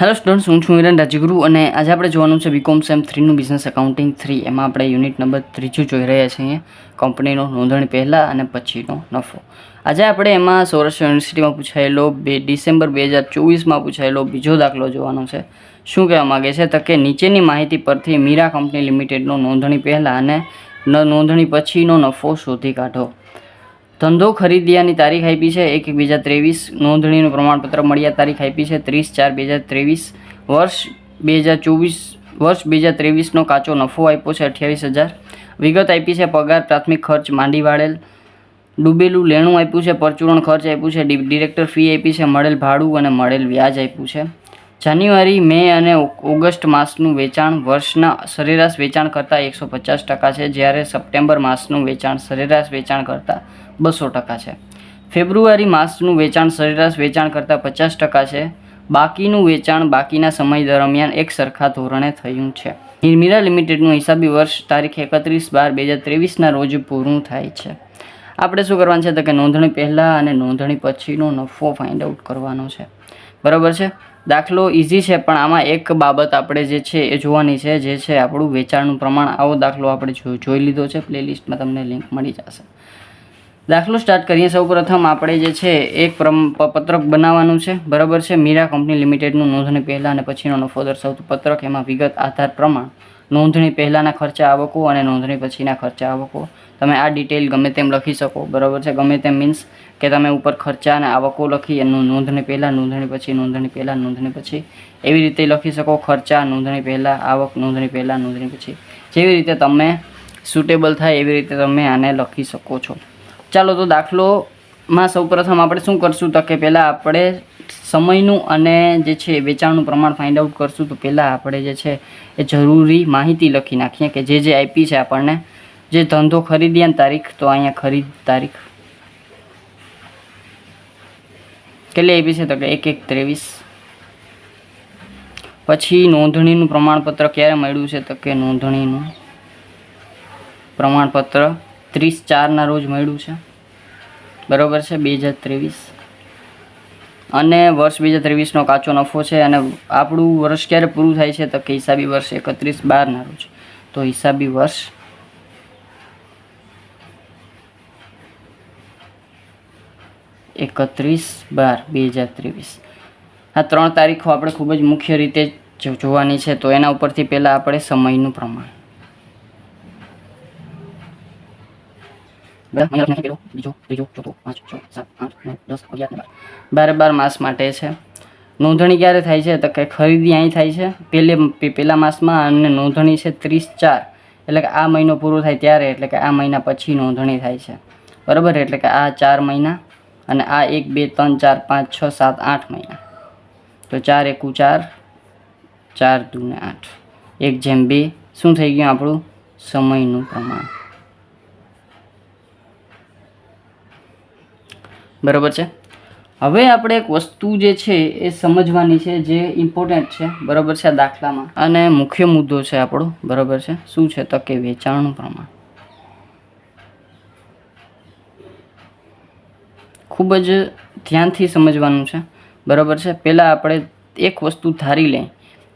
Hello students હું છું હિરણ રાજગુરુ અને આજે આપણે જોવાનું છે બીકોમ સેમ થ્રીનું બિઝનેસ એકાઉન્ટિંગ થ્રી એમાં આપણે યુનિટ નંબર ત્રીજું જોઈ રહ્યા છીએ. કંપનીનો નોંધણી પહેલાં અને પછીનો નફો. આજે આપણે એમાં સૌરાષ્ટ્ર યુનિવર્સિટીમાં પૂછાયેલો બે ડિસેમ્બર બે હજાર ચોવીસમાં પૂછાયેલો બીજો દાખલો જોવાનો છે. શું કહેવા માગે છે? તો કે નીચેની માહિતી પરથી મીરા કંપની લિમિટેડનો નોંધણી પહેલાં અને નોંધણી પછીનો નફો શોધી કાઢો. ધંધો ખરીદ્યાની તારીખ આપી છે. એક એક બે હજાર ત્રેવીસ નોંધણીનું પ્રમાણપત્ર મળ્યા તારીખ આપી છે. ત્રીસ ચાર બે હજાર ત્રેવીસ વર્ષ બે હજાર ચોવીસ વર્ષ બે હજાર ત્રેવીસનો કાચો નફો આપ્યો છે અઠ્યાવીસ હજાર. વિગત આપી છે પગાર, પ્રાથમિક ખર્ચ, માંડી વાળેલ. ડૂબેલું લેણું આપ્યું છે, પરચુરણ ખર્ચ આપ્યું છે ડિરેક્ટર ફી આપી છે, મળેલ ભાડું અને મળેલ વ્યાજ આપ્યું છે. જાન્યુઆરી, મે અને ઓગસ્ટ માસનું વેચાણ વર્ષના સરેરાશ વેચાણ કરતાં એકસો પચાસ ટકા છે. જ્યારે સપ્ટેમ્બર માસનું વેચાણ સરેરાશ વેચાણ કરતાં બસો ટકા છે. ફેબ્રુઆરી માસનું વેચાણ સરેરાશ વેચાણ કરતાં પચાસ ટકા છે. બાકીનું વેચાણ બાકીના સમય દરમિયાન એક સરખા ધોરણે થયું છે. મીરા લિમિટેડનું હિસાબી વર્ષ તારીખ એકત્રીસ બાર બે હજાર ત્રેવીસના રોજ પૂરું થાય છે. આપણે શું કરવાનું છે? તો કે નોંધણી પહેલાં અને નોંધણી પછીનો નફો ફાઇન્ડ આઉટ કરવાનો છે. બરાબર છે? દાખલો ઇઝી છે, પણ આમાં એક બાબત આપણે જે છે એ જોવાની છે, જે છે આપણું વેચાણનું પ્રમાણ. આવો દાખલો આપણે જોઈ લીધો છે. પ્લેલિસ્ટમાં તમને લિંક મળી જશે. દાખલો સ્ટાર્ટ કરીએ. સૌપ્રથમ આપણે જે છે, એક પત્રક બનાવવાનું છે. બરાબર છે? મીરા કંપની લિમિટેડનું નોંધણી પહેલાં અને પછીનો નફો દર્શાવતું પત્રક. એમાં વિગત આધાર પ્રમાણ, નોંધણી પહેલાંના ખર્ચા આવકો અને નોંધણી પછીના ખર્ચા આવકો. તમે આ ડિટેલ ગમે તેમ લખી શકો. બરાબર છે? ગમે તેમ મીન્સ કે તમે ઉપર ખર્ચા અને આવકો લખી એનું નોંધણી પહેલાં, નોંધણી પછી, નોંધણી પહેલાં, નોંધણી પછી. એવી રીતે લખી શકો. ખર્ચા, નોંધણી પહેલાં, આવક, નોંધણી પહેલાં, નોંધણી પછી. જેવી રીતે તમે સુટેબલ થાય એવી રીતે તમે આને લખી શકો છો. ચાલો તો દાખલોમાં સૌપ્રથમ આપણે શું કરશું તો કે પહેલાં આપણે સમયનું અને જે છે વેચાણનું પ્રમાણ ફાઇન્ડ આઉટ કરશું તો પહેલાં આપણે જે છે એ જરૂરી માહિતી લખી નાખીએ કે જે જે આપી છે આપણને. જે ધંધો ખરીદ્યાની તારીખ તો અહીંયા ખરીદ તારીખ. કેટલી આપી છે તો કે એક એક ત્રેવીસ. પછી નોંધણીનું પ્રમાણપત્ર ક્યારે મળ્યું છે તો કે નોંધણીનું પ્રમાણપત્ર? ત્રીસ ચારના રોજ મળ્યું છે. બરાબર છે? બે હજાર ત્રેવીસ. અને વર્ષ બે હજાર ત્રેવીસનો કાચો નફો છે અને આપણું વર્ષ ક્યારે પૂરું થાય છે તો કે હિસાબી વર્ષ એકત્રીસ બારના રોજ. તો હિસાબી વર્ષ એકત્રીસ બાર બે હજાર ત્રેવીસ. આ ત્રણ તારીખો આપણે ખૂબ જ મુખ્ય રીતે જોવાની છે તો એના ઉપરથી પહેલાં આપણે સમયનું પ્રમાણ. બાર. બાર માસ માટે છે. નોંધણી ક્યારે થાય છે? તો કે ખરીદી અહીં થાય છે. પહેલે પહેલા માસમાં અને નોંધણી છે ત્રીસ ચાર. એટલે કે આ મહિનો પૂરો થાય ત્યારે, એટલે કે આ મહિના પછી નોંધણી થાય છે. બરાબર? એટલે કે આ ચાર મહિના અને આ એક, બે, ત્રણ, ચાર, પાંચ, છ, સાત, આઠ મહિના. તો ચાર એકુ ચાર ચાર દૂને આઠ. એક જેમ બે. શું થઈ ગયું આપણું? સમયનું પ્રમાણ. બરાબર છે? હવે આપણે એક વસ્તુ જે છે એ સમજવાની છે, જે ઇમ્પોર્ટન્ટ છે, બરાબર છે આ દાખલામાં. અને મુખ્ય મુદ્દો છે આપણો, બરાબર છે? શું છે તો કે વેચાણનું પ્રમાણ? ખૂબ જ ધ્યાનથી સમજવાનું છે, બરાબર છે? પહેલાં આપણે એક વસ્તુ ધારી લઈએ.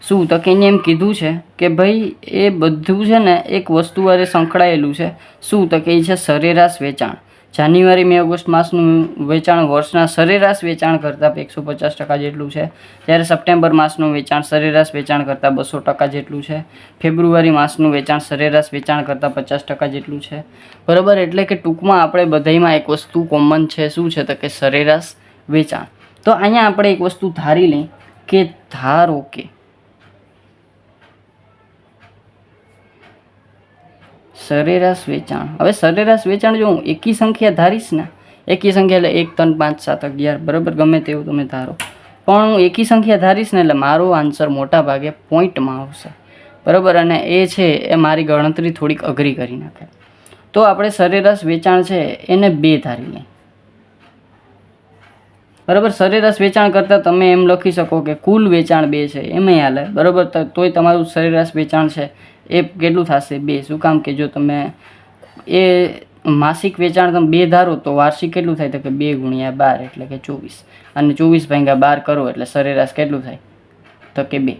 શું તો કે એમ કીધું છે કે ભાઈ એ બધું છે ને એક વસ્તુ વારે સંકળાયેલું છે. શું તો કે એ છે સરેરાશ વેચાણ? જાન્યુઆરી મે ઓગસ્ટ માસનું વેચાણ વર્ષના સરેરાશ વેચાણ કરતાં એકસો પચાસ ટકા જેટલું છે. જ્યારે સપ્ટેમ્બર માસનું વેચાણ સરેરાશ વેચાણ કરતાં બસો ટકા જેટલું છે. ફેબ્રુઆરી માસનું વેચાણ સરેરાશ વેચાણ કરતાં પચાસ ટકા જેટલું છે. બરાબર એટલે કે ટૂંકમાં આપણે બધાયમાં એક વસ્તુ કોમન છે. શું છે? તો કે સરેરાશ વેચાણ. તો અહીંયા આપણે એક વસ્તુ ધારી લઈ કે ધારો કે સરેરાશ વેચાણ. હવે સરેરાશ વેચાણ જો હું એકી સંખ્યા ધારીશ ને, એકી સંખ્યા એટલે એક, ત્રણ, પાંચ, સાત, અગિયાર, બરાબર? ગમે તેવું તમે ધારો. પણ હું એકી સંખ્યા ધારીશ ને એટલે મારો આન્સર મોટા ભાગે પોઈન્ટમાં આવશે. બરાબર? અને એ છે, એ મારી ગણતરી થોડીક અઘરી કરી નાખે. તો આપણે સરેરાશ વેચાણ છે, એને બે ધારી લઈએ. બરાબર? સરેરાશ વેચાણ કરતાં તમે એમ લખી શકો કે કુલ વેચાણ બે છે. એમય હાલે. બરાબર? તોય તમારું સરેરાશ વેચાણ છે. એ કેટલું થશે? બે. શું કામ કે જો તમે એ માસિક વેચાણ તમે બે ધારો તો વાર્ષિક કેટલું થાય? તો કે બે ગુણ્યા બાર એટલે કે ચોવીસ. અને ચોવીસ ભાંગ્યા બાર કરો એટલે સરેરાશ કેટલું થાય? તો કે બે.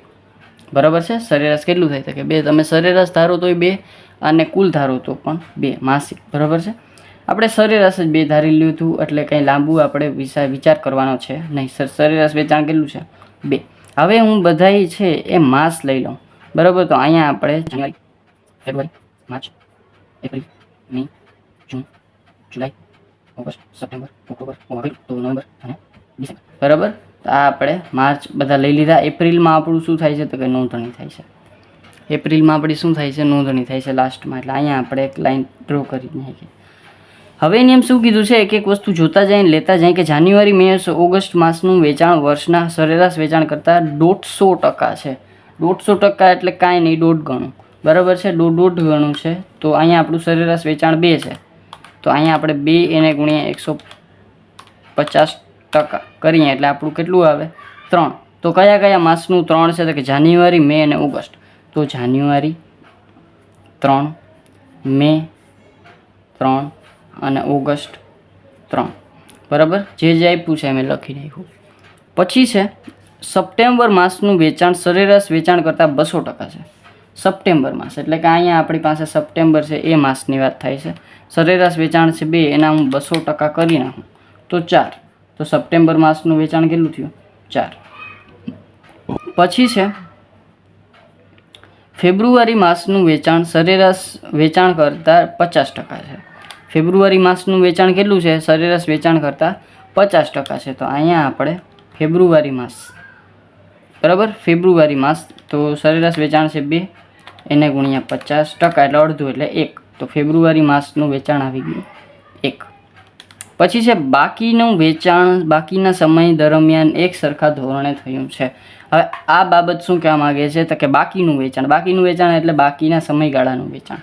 બરાબર છે? સરેરાશ કેટલું થાય? તો કે બે. તમે સરેરાશ ધારો તોય બે અને કુલ ધારો તો પણ બે. માસિક. બરાબર છે? આપણે સરેરાશ જ બે ધારી લીધું એટલે કંઈ લાંબુ આપણે વિચાર વિચાર કરવાનો છે નહીં, સર. સરેરાશ વેચાણ કેટલું છે? બે. હવે હું બધાય છે એ માસ લઈ લઉં. બરાબર? તો અહીંયા આપણે January February, March, April, May, June, July, August, September, October, November November અને ડિસેમ્બર. બરાબર? તો આ આપણે માર્ચ બધા લઈ લીધા. એપ્રિલમાં આપણું શું થાય છે? તો કે નોંધણી થાય છે. એપ્રિલમાં આપણી શું થાય છે? નોંધણી થાય છે લાસ્ટમાં. એટલે અહીંયા આપણે એક લાઈન ડ્રો કરી નાખીએ. હવે એની એમ શું કીધું છે? એક એક વસ્તુ જોતા જાય ને લેતા જાય કે જાન્યુઆરી, મે ઓગસ્ટ માસનું વેચાણ વર્ષના સરેરાશ વેચાણ કરતાં દોઢસો ટકા છે. દોઢસો ટકા એટલે કાંઈ નહીં, દોઢ ગણું. બરાબર છે? દોઢ દોઢ ગણું છે. તો અહીંયા આપણું સરેરાશ વેચાણ બે છે. તો અહીંયા આપણે બે એને ગુણ્યા એકસો પચાસ ટકા કરીએ એટલે આપણું કેટલું આવે? ત્રણ. તો કયા કયા માસનું ત્રણ છે? તો કે જાન્યુઆરી, મે અને ઓગસ્ટ. તો જાન્યુઆરી ત્રણ, મે ત્રણ અને ઓગસ્ટ ત્રણ. બરાબર? જે જે આપ્યું છે મેં લખી નાખ્યું. પછી છે, સપ્ટેમ્બર માસનું વેચાણ સરેરાશ વેચાણ કરતાં બસો ટકા છે. સપ્ટેમ્બર માસ, એટલે કે અહીંયા આપણી પાસે સપ્ટેમ્બર છે, એ માસની વાત થાય છે. સરેરાશ વેચાણ છે બે, એના હું બસો ટકા કરી નાખું. તો ચાર. તો સપ્ટેમ્બર માસનું વેચાણ કેટલું થયું? ચાર. પછી છે, ફેબ્રુઆરી માસનું વેચાણ સરેરાશ વેચાણ કરતાં પચાસ ટકા છે. ફેબ્રુઆરી માસનું વેચાણ કેટલું છે? સરેરાશ વેચાણ કરતાં પચાસ ટકા છે. તો અહીંયા આપણે ફેબ્રુઆરી માસ. બરાબર? ફેબ્રુઆરી માસ, તો સરેરાશ વેચાણ છે બે, એને ગુણ્યા પચાસ ટકા, એટલે અડધું એટલે એક. તો ફેબ્રુઆરી માસનું વેચાણ આવી ગયું એક. પછી છે, બાકીનું વેચાણ બાકીના સમય દરમિયાન એક સરખા ધોરણે થયું છે. હવે આ બાબત શું કહેવા માગે છે? તો કે બાકીનું વેચાણ. બાકીનું વેચાણ એટલે બાકીના સમયગાળાનું વેચાણ.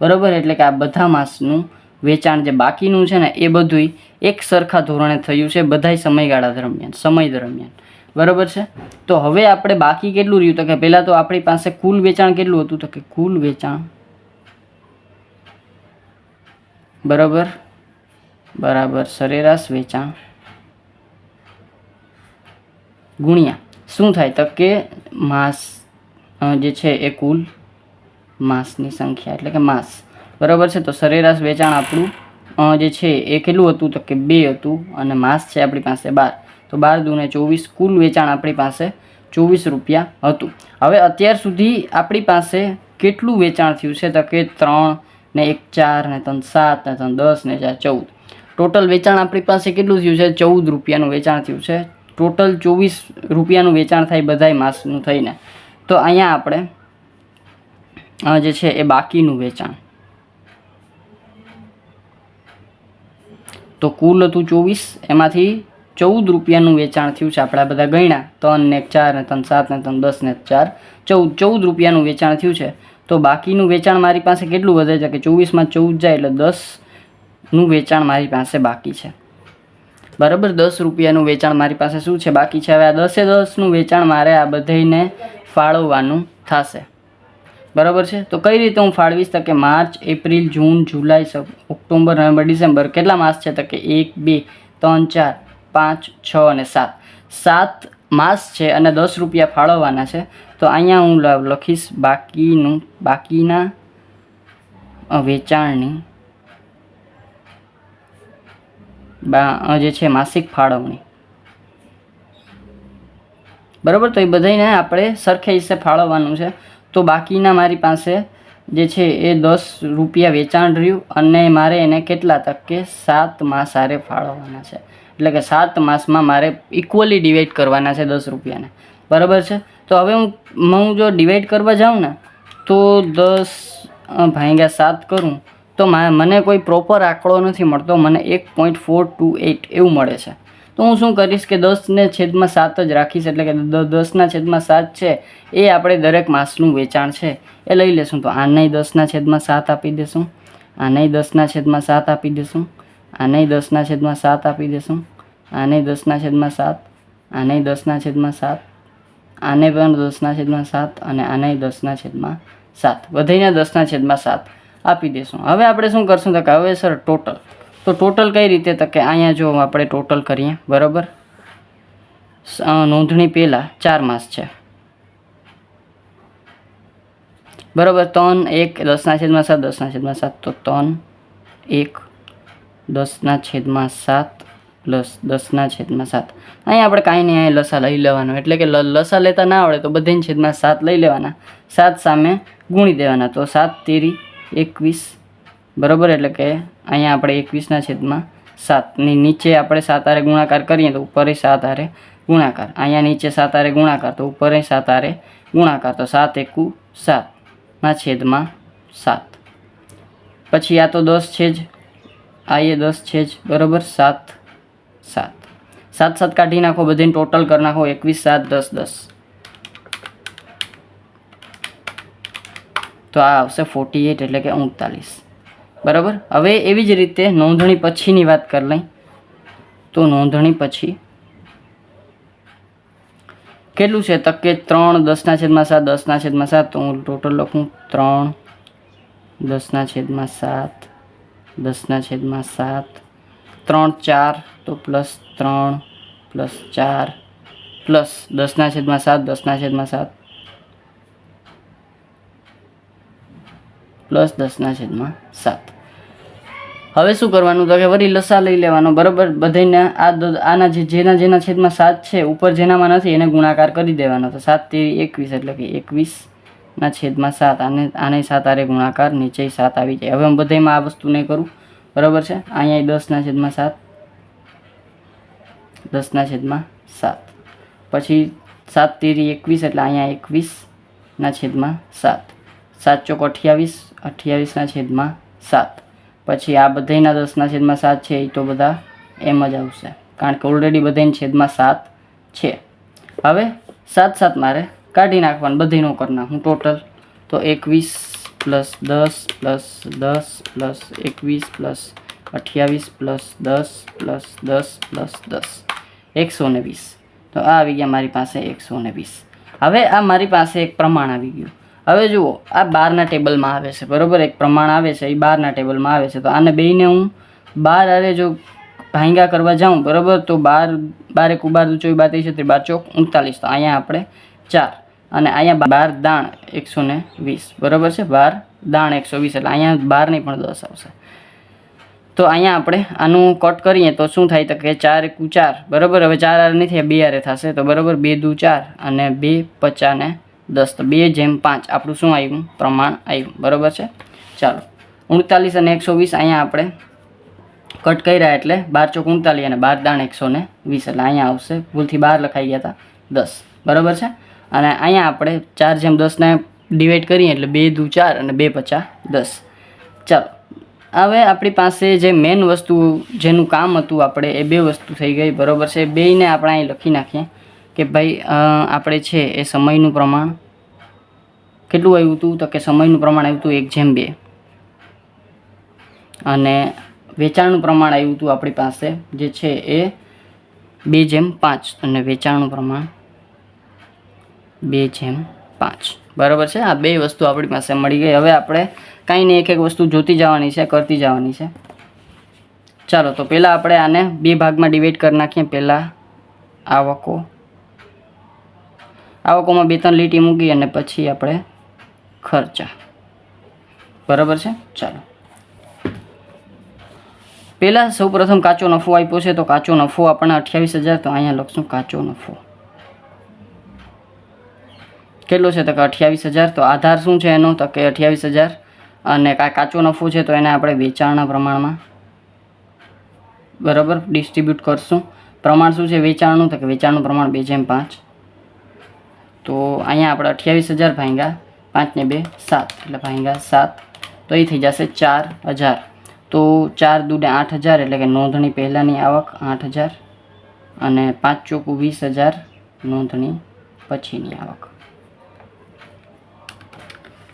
બરાબર? એટલે કે આ બધા માસનું વેચાણ જે બાકીનું છે ને એ બધુંય એક સરખા ધોરણે થયું છે બધાય સમયગાળા દરમિયાન, સમય દરમિયાન. બરાબર છે? તો હવે આપણે બાકી કેટલું રહ્યું? તો કે પહેલાં તો આપણી પાસે કુલ વેચાણ કેટલું હતું? તો કે કુલ વેચાણ. બરાબર? બરાબર, સરેરાશ વેચાણ. ગુણ્યા. શું થાય? તો કે માસ જે છે એ કુલ માસની સંખ્યા, એટલે કે માસ. બરાબર છે? તો સરેરાશ વેચાણ આપણું જે છે એ કેટલું હતું? તો કે બે હતું અને માસ છે આપણી પાસે બાર. તો બાર દૂને ચોવીસ, કુલ વેચાણ આપણી પાસે ચોવીસ રૂપિયા હતું. હવે અત્યાર સુધી આપણી પાસે કેટલું વેચાણ થયું છે? તો કે ત્રણ ને એક, ચાર ને ત્રણ, સાત ને ત્રણ, દસ ને ચાર, ચૌદ. ટોટલ વેચાણ આપણી પાસે કેટલું થયું છે? ચૌદ રૂપિયાનું વેચાણ થયું છે. ટોટલ ચોવીસ રૂપિયાનું વેચાણ થાય બધાય માસનું થઈને. તો અહીંયા આપણે જે છે એ બાકીનું વેચાણ. તો કુલ હતું ચોવીસ, એમાંથી ચૌદ રૂપિયાનું વેચાણ થયું છે આપણા બધા ગણ્યા ત્રણ ને ચાર ને ત્રણ સાત ને ત્રણ દસ ને ચાર. ચૌદ ચૌદ રૂપિયાનું વેચાણ થયું છે. તો બાકીનું વેચાણ મારી પાસે કેટલું વધે છે? કે ચોવીસમાં ચૌદ જાય એટલે દસનું વેચાણ મારી પાસે બાકી છે. બરાબર, દસ રૂપિયાનું વેચાણ મારી પાસે શું છે? બાકી છે? હવે આ દસે દસનું વેચાણ મારે આ બધાને ફાળવવાનું થશે. બરાબર છે? તો કઈ રીતે હું ફાળવીશ તો કે March, April, June, July October, November, December? કેટલા માસ છે તો કે એક, બે, ત્રણ, ચાર, પાંચ, છ અને સાત? સાત માસ છે અને દસ રૂપિયા ફાળવવાના છે. તો અહીંયા હું લખીશ બાકીનું, બાકીના વેચાણની, બા જે છે માસિક ફાળવણી. બરાબર? તો એ બધાને આપણે સરખે હિસ્સે ફાળવવાનું છે. તો બાકીના મારી પાસે જે છે એ દસ રૂપિયા વેચાણ રહ્યું અને મારે એને કેટલા તક સાત માસ હારે ફાળવવાના છે. એટલે કે સાત માસમાં મારે ઇક્વલી ડિવાઈડ કરવાના છે દસ રૂપિયાને. બરાબર છે? તો હવે હું હું જો ડિવાઈડ કરવા જાઉં ને, તો દસ ભાંગ્યા સાત કરું, તો મને કોઈ પ્રોપર આંકડો નથી મળતો. મને એક પોઈન્ટ ફોર ટુ એટ એવું મળે છે. તો હું શું કરીશ કે દસને છેદમાં સાત જ રાખીશ? એટલે કે દસના છેદમાં સાત છે, એ આપણે દરેક માસનું વેચાણ છે. એ લઈ લેશું. તો આને દસના છેદમાં સાત આપી દેશું. આને દસના છેદમાં સાત આપી દેશું. આને દસના છેદમાં સાત આપી દેશું. આને દસના છેદમાં સાત. આને દસના છેદમાં સાત. આને પણ દસના છેદમાં સાત અને આને દસના છેદમાં સાત. વધીને દસના છેદમાં સાત આપી દઈશું હવે આપણે શું કરશું? તો કે હવે સર, ટોટલ તો ટોટલ કઈ રીતે તો કે અહીંયા જો આપણે ટોટલ કરીએ, બરાબર? નોંધણી પહેલાં ચાર માસ છે. બરાબર, ત્રણ એક દસના છેદમાં સાત, દસના છેદમાં સાત, તો ત્રણ એક દસના છેદમાં સાત પ્લસ દસના છેદમાં સાત. અહીંયા આપણે કાંઈ નહીં, અહીંયા લસા લઈ લેવાનો, એટલે કે લસા લેતા ના આવડે તો બધાને છેદમાં સાત લઈ લેવાના. સાત સામે ગુણી દેવાના, તો સાત તેરી એકવીસ બરાબર? એટલે કે અહીંયા આપણે એકવીસના છેદમાં સાતની નીચે આપણે સાત આરે ગુણાકાર કરીએ તો ઉપર સાત આરે ગુણાકાર. અહીંયા નીચે સાત આરે ગુણાકાર તો ઉપર સાત આરે ગુણાકાર. તો સાત એકુ સાતના છેદમાં સાત. પછી આ તો દસ છે જ. આ એ દસ છે જ. બરાબર? સાત સાત. સાત સાત કાઢી નાખો, બધાને ટોટલ કરી નાખો. એકવીસ, સાત, દસ દસ. તો આ આવશે ફોર્ટી એટ એટલે કે ઉનતાલીસ બરાબર? હવે એવી જ રીતે નોંધણી પછીની વાત કરી લઈ. તો નોંધણી પછી કેટલું છે? તકે ત્રણ, દસના છેદમાં સાત, દસના છેદમાં સાત. તો હું ટોટલ લખું ત્રણ, દસના છેદમાં સાત, દસના છેદમાં સાત. ત્રણ, ચાર, તો પ્લસ ત્રણ, પ્લસ ચાર, પ્લસ દસના છેદમાં સાત, દસના છેદમાં સાત. પ્લસ દસના છેદમાં સાત. હવે શું કરવાનું? તો કે વળી લસા લઈ લેવાનો, બરાબર? બધાને આ આના જે, જેના જેના છેદમાં સાત છે, ઉપર જેનામાં નથી, એને ગુણાકાર કરી દેવાનો. તો સાત તેરી એકવીસ, એટલે કે એકવીસના છેદમાં સાત, આને આને સાત, આરે ગુણાકાર, નીચે સાત આવી જાય. હવે હું બધામાં આ વસ્તુ નહીં કરું. બરાબર છે? અહીંયા દસના છેદમાં સાત. દસના છેદમાં સાત. પછી સાત તેરી એકવીસ, એટલે અહીંયા એકવીસના છેદમાં સાત. સાત ચોક અઠ્યાવીસ, અઠ્યાવીસના છેદમાં સાત. પછી આ બધાયના દસના છેદમાં સાત છે એ તો બધા એમ જ આવશે. કારણ કે ઓલરેડી બધાની છેદમાં સાત છે. હવે સાત સાત મારે કાઢી નાખવાનું બધાયનું કરી હું ટોટલ તો એકવીસ પ્લસ દસ પ્લસ દસ પ્લસ એકવીસ પ્લસ અઠ્યાવીસ પ્લસ દસ પ્લસ દસ પ્લસ દસ. એકસો ને વીસ. તો આ આવી ગયા મારી પાસે એકસો ને વીસ. હવે આ મારી પાસે એક પ્રમાણ આવી ગયું. હવે જુઓ, આ બારના ટેબલમાં આવે છે, બરાબર? એક પ્રમાણ આવે છે, એ બારના ટેબલમાં આવે છે. તો આને બેને હું બાર આરે જો ભાંગા કરવા જાઉં, બરાબર? તો બાર, બારે કુબાર દુ ચોવી બાર ત્રીસ તે બાર ચોક ઉનતાલીસ. તો અહીંયા આપણે ચાર અને અહીંયા બાર દાણ એકસો ને વીસ, બરાબર છે? બાર દાણ એકસો વીસ, એટલે અહીંયા બાર નહીં પણ દસ આવશે. તો અહીંયા આપણે આનું કટ કરીએ તો શું થાય? તો કે ચાર એકુ ચાર, બરાબર? હવે ચાર આરે નહીં થાય બે આરે થશે. તો બરાબર? બે દુ ચાર અને બે પચાસ ને દસ તો બે જેમ પાંચ. આપણું શું આવ્યું? પ્રમાણ આવ્યું. બરાબર છે? ચાલો. ઉનતાલીસ અને એકસો વીસ અહીંયા આપણે કટ કર્યા એટલે બાર ચોક ઉનતાલીસ અને બાર દાણ એકસો ને વીસ એટલે અહીંયા આવશે. ભૂલથી બાર લખાઈ ગયા હતા દસ. બરાબર છે? અને અહીંયા આપણે ચાર જેમ દસને ડિવાઈડ કરીએ એટલે બે દુ ચાર અને બે પચાસ દસ. ચાલો. હવે આપણી પાસે જે મેન વસ્તુ જેનું કામ હતું, આપણે એ બે વસ્તુ થઈ ગઈ. બરાબર છે? બેયને આપણે અહીં લખી નાખીએ. કે ભાઈ આપણે છે એ સમયનું પ્રમાણ કેટલું આવ્યું હતું? તો કે સમયનું પ્રમાણ આવ્યું હતું એક જેમ બે. અને વેચાણનું પ્રમાણ આવ્યું હતું આપણી પાસે, જે છે એ બે જેમ પાંચ. અને વેચાણનું પ્રમાણ બે જેમ પાંચ. બરાબર છે? આ બે વસ્તુ આપણી પાસે મળી ગઈ. હવે આપણે કાંઈ નહીં એક એક વસ્તુ જોતી જવાની છે, કરતી જવાની છે. ચાલો, તો પહેલાં આપણે આને બે ભાગમાં ડિવાઈડ કરી નાખીએ. પહેલાં આવકો આવકોમાં બે ત્રણ લીટી મૂકી અને પછી આપણે ખર્ચા. બરાબર છે? ચાલો. પહેલાં સૌપ્રથમ કાચો નફો આપ્યો છે, તો કાચો નફો આપણને અઠ્યાવીસ હજાર, તો અહીંયા લખશું કાચો નફો. કેટલો છે? તો કે અઠ્યાવીસ હજાર, તો આધાર શું છે એનો? તો કે અઠ્યાવીસ હજાર. અને કાચો નફો છે, તો એને આપણે વેચાણના પ્રમાણમાં. બરાબર? ડિસ્ટ્રીબ્યુટ કરશું. પ્રમાણ શું છે? વેચાણનું, તો કે વેચાણનું પ્રમાણ બે જેમ પાંચ. તો અહીંયા આપણે અઠ્યાવીસ હજાર ભાંગ્યા પાંચને બે, સાત. એટલે ભાંગ્યા સાત. તો એ થઈ જશે ચાર હજાર. તો ચાર દૂને આઠ હજાર એટલે કે નોંધણી પહેલાંની આવક આઠ હજાર અને પાંચ ચોકું વીસ હજાર નોંધણી પછીની આવક.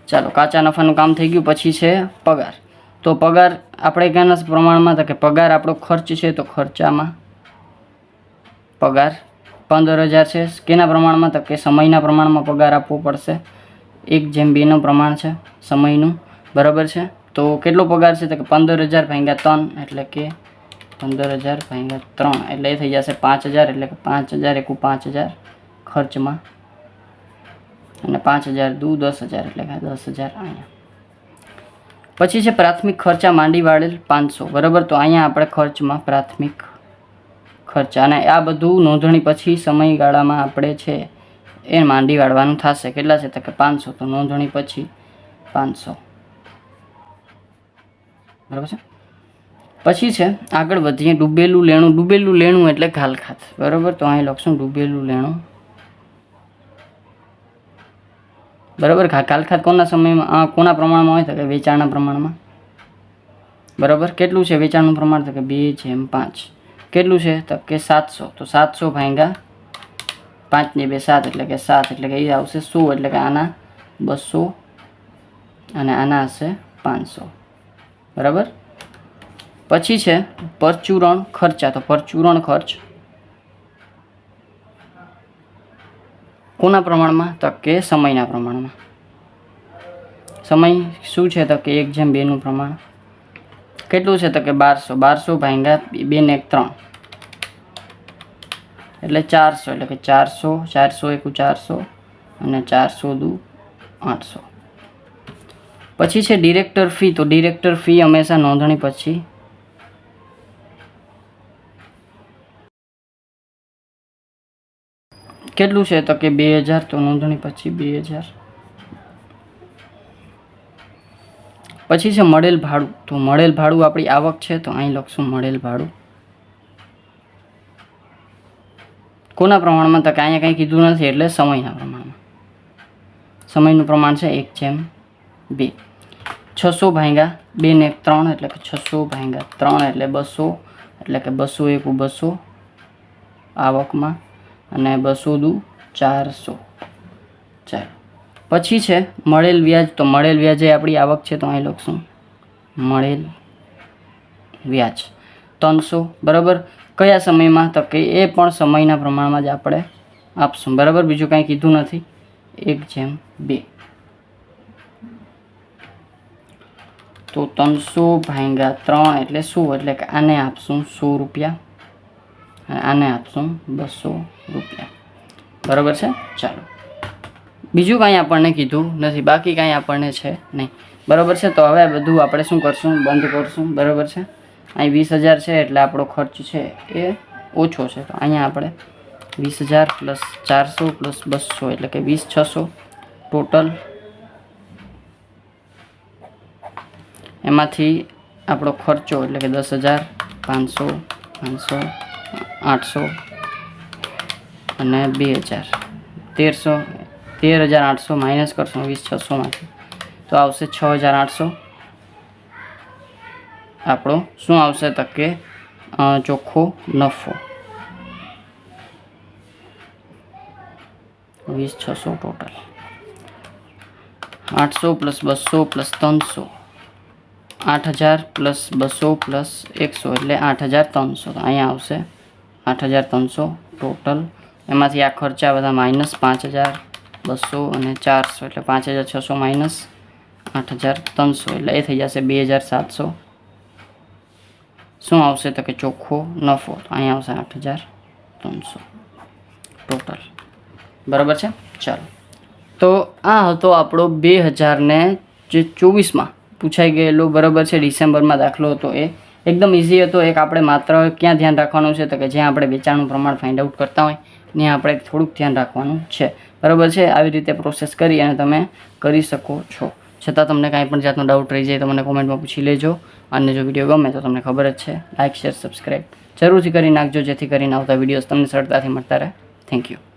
ચાલો, કાચા નફાનું કામ થઈ ગયું, પછી છે પગાર. તો પગાર આપણે ક્યાંના પ્રમાણમાં તો કે પગાર આપણો ખર્ચ છે તો ખર્ચામાં પગાર પંદર હજાર છે. કેના પ્રમાણમાં? તો કે સમયના પ્રમાણમાં પગાર આપવો પડશે. એક જેમ બેનું પ્રમાણ છે, સમયનું. બરાબર છે? તો કેટલો પગાર છે? તો કે પંદર હજાર ભાંગ્યા ત્રણ એટલે કે પંદર હજાર ભાંગ્યા ત્રણ એટલે એ થઈ જશે પાંચ હજાર એટલે કે પાંચ હજાર એકુ પાંચ હજાર ખર્ચમાં. અને પાંચ હજાર દુ દસ હજાર એટલે કે દસ હજાર અહીંયા. પછી છે પ્રાથમિક ખર્ચા માંડી વાળેલ પાંચસો. બરાબર? તો અહીંયા આપણે ખર્ચમાં પ્રાથમિક ખર્ચા. અને આ બધું નોંધણી પછી સમયગાળામાં આપણે છે એ માંડી વાળવાનું થશે. કેટલા છે તો કે પાંચસો. તો નોંધણી પછી પાંચસો. બરાબર છે? પછી છે, આગળ વધીએ. ડૂબેલું લેણું. ડૂબેલું લેણું એટલે ઘાલખાત. બરાબર? તો અહીં લખશું ડૂબેલું લેણું. બરાબર? ઘાલખાત કોના સમયમાં? કોના પ્રમાણમાં હોય તો કે વેચાણના પ્રમાણમાં? બરાબર? કેટલું છે વેચાણનું પ્રમાણ? તો કે બે જેમ પાંચ. કેટલું છે? તો કે સાતસો. તો સાતસો ભાંગ્યા પાંચની બે સાત એટલે કે સાત એટલે કે એ આવશે સો એટલે કે આના બસો અને આના હશે પાંચસો. બરાબર? પછી છે પરચુરણ ખર્ચા. તો પરચુરણ ખર્ચ કોના પ્રમાણમાં? તો કે સમયના પ્રમાણમાં. સમય શું છે? તો કે એક જેમ બેનું પ્રમાણ. કેટલું છે તો કે બારસો? બારસો ભાંગ્યા બે ને એક ત્રણ. એટલે ચારસો, એટલે કે ચારસો ચારસો એકું ચારસો અને ચારસો દુ આઠસો. પછી છે ડિરેક્ટર ફી. તો ડિરેક્ટર ફી હંમેશા નોંધણી પછી કેટલું છે તો કે બે હજાર? તો નોંધણી પછી બે હજાર. પછી છે મળેલ ભાડું. તો મળેલ ભાડું આપણી આવક છે, તો અહીં લખશું મળેલ ભાડું. કોના પ્રમાણમાં? તો કાંઈ કાંઈ કીધું નથી, એટલે સમયના પ્રમાણમાં. સમયનું પ્રમાણ છે એક જેમ બે. છસો ભાંગા બે ને ત્રણ એટલે કે છસો ભાંગા ત્રણ એટલે બસો, એટલે કે બસો એકું બસો આવકમાં અને બસો દુ ચારસો. ચાલો. પછી છે, મળેલ વ્યાજ. તો મળેલ વ્યાજ એ આપણી આવક છે, તો અહીં લખશું. મળેલ વ્યાજ. ત્રણસો, બરાબર? કયા સમયમાં? તો કે એ પણ સમયના પ્રમાણમાં જ આપણે આપશું. બરાબર? બીજું કાંઈ કીધું નથી. એક જેમ બે. તો ત્રણસો ભાંગ્યા ત્રણ એટલે શું? એટલે કે આને આપશું સો રૂપિયા. આને આપશું બસો રૂપિયા. બરાબર છે? ચાલો. બીજું કાંઈ આપણને કીધું નથી, બાકી કાંઈ આપણને છે નહીં. બરાબર છે? તો હવે બધું આપણે શું કરશું? બંધ કરશું. બરાબર છે? અહીં વીસ હજાર છે એટલે આપણો ખર્ચ છે એ ઓછો છે. તો અહીંયા આપણે વીસ હજાર પ્લસ ચારસો પ્લસ બસો એટલે કે વીસ છસો ટોટલ એમાંથી આપણો ખર્ચો એટલે કે દસ હજાર પાંચસો પાંચસો, આઠસો અને બે હજાર. તેરસો તેર હજાર આઠસો માઇનસ કરશો વીસ છસોમાંથી તો આવશે છ હજાર આઠસો આપણો શું આવશે તો કે અ, ચોખ્ખો નફો વીસ છસો ટોટલ આઠસો પ્લસ બસો પ્લસ ત્રણસો આઠ હજાર પ્લસ બસો પ્લસ એકસો એટલે આઠ હજાર ત્રણસો તો અહીંયા આવશે આઠ હજાર ત્રણસો ટોટલ એમાંથી આ ખર્ચા બધા માઇનસ પાંચ હજાર બસો અને ચારસો એટલે પાંચ હજાર છસો માઇનસ આઠ હજાર ત્રણસો એટલે એ થઈ જશે બે હજાર સાતસો. શું આવશે તો કે ચોખ્ખો નફો? તો અહીંયા આવશે આઠ હજાર ત્રણસો ટોટલ. બરાબર છે? ચાલો. તો આ હતો આપણો બે હજારને જે ચોવીસમાં પૂછાઈ ગયેલો, બરાબર છે? ડિસેમ્બરમાં દાખલો હતો એ. એકદમ ઇઝી હતો. એક આપણે માત્ર ક્યાં ધ્યાન રાખવાનું છે? તો કે જ્યાં આપણે વેચાણનું પ્રમાણ ફાઇન્ડ આઉટ કરતા હોય ત્યાં આપણે થોડુંક ધ્યાન રાખવાનું છે. બરાબર છે? આવી રીતે પ્રોસેસ કરી અને તમે કરી શકો છો. છતાં તમને કાંઈ પણ જાતનો ડાઉટ રહી જાય તો મને કોમેન્ટમાં પૂછી લેજો. અને જો વીડિયો ગમે તો તમને ખબર જ છે લાઇક શેર સબસ્ક્રાઈબ જરૂરથી કરી નાખજો જેથી કરીને આવતા વિડીયોઝ તમને સરળતાથી મળતા રહે. Thank you